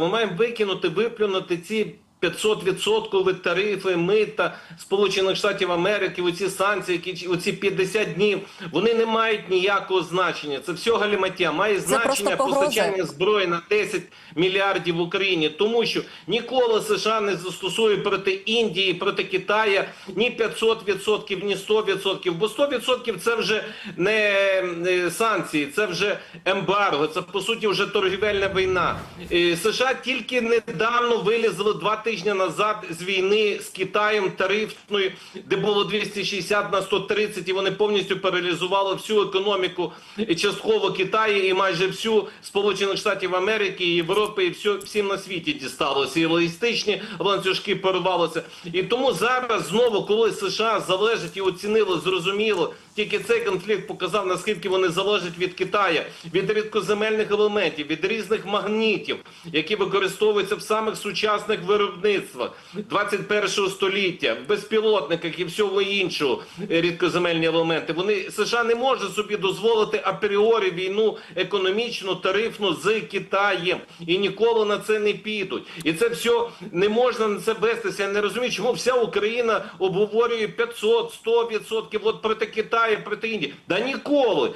Ми маємо викинути, виплюнути ці 500% тарифи, мита Сполучених Штатів Америки, оці санкції, які оці 50 днів, вони не мають ніякого значення. Це все галіматя. Має значення постачання зброї на 10 мільярдів в Україні, тому що ніколи США не застосує проти Індії, проти Китаю ні 500%, ні 100%, бо 100% це вже не санкції, це вже ембарго, це по суті вже торгівельна війна. Е, США тільки недавно вилізли два тижні назад з війни з Китаєм тарифною, де було 260 на 130, і вони повністю паралізували всю економіку частково Китаю і майже всю Сполучених Штатів Америки, і Європи, і всю, всім на світі дісталося. І логістичні ланцюжки порвалися. І тому зараз знову, коли США залежать і оцінили, зрозуміло, тільки цей конфлікт показав, наскільки вони залежать від Китаю, від рідкоземельних елементів, від різних магнітів, які використовуються в самих сучасних виробництвах 21 століття, в безпілотниках і всього іншого е, рідкоземельні елементи. Вони США не може собі дозволити апріорі війну економічну, тарифну з Китаєм і ніколи на це не підуть. І це все не можна на це вестися. Я не розумію, чому вся Україна обговорює 500, 100% от проти Китаю, проти Індії. Да ніколи.